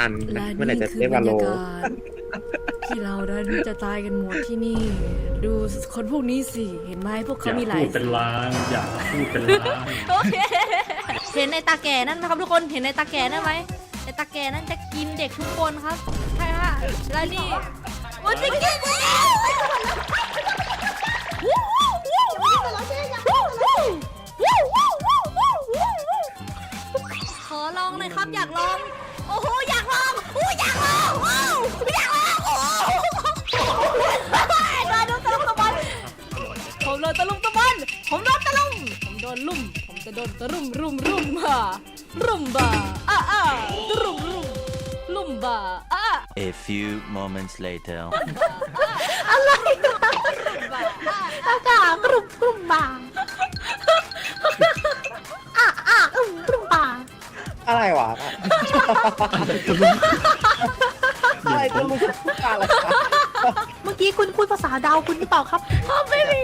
อันและเมื่อไหร่นี่จะคือได้บรวารโลยากาศที่เรานั้นจะตายกันหมดที่นี่ ดูคนพวกนี้สิ เห็นไหมพวกอเขาย่ามีหลาพูยดเป็นล้านอย่าพูดเป็นล้านโอเคเห็นในตาแก่นั่นไหมครับทุกคนเห็นในตาแก่นั่นไหมในตาแก่นั่นจะกินเด็กทุกคนครับใช่ค่ะและนี่มันจะกินเด็กขอลองหน่อยครับอยากลอง โอ้โหอยากลองอู้อยากลองโอ้อยากลองโอ้โดนตะลุมตะบันผมโดนตะลุมตะบันผมโดนตะลุมผมโดนลุ่ม ผมจะโดนตะลุมรุมรุมมารุมบ่าอ่าอ่ารุมรุมรุ่มบ่าอ่า A few moments later. อะไรวะอะไรจะลุกอะไรวะเมื่อกี้คุณพูดภาษาดาวคุณหรือเปล่าครับผมไม่มี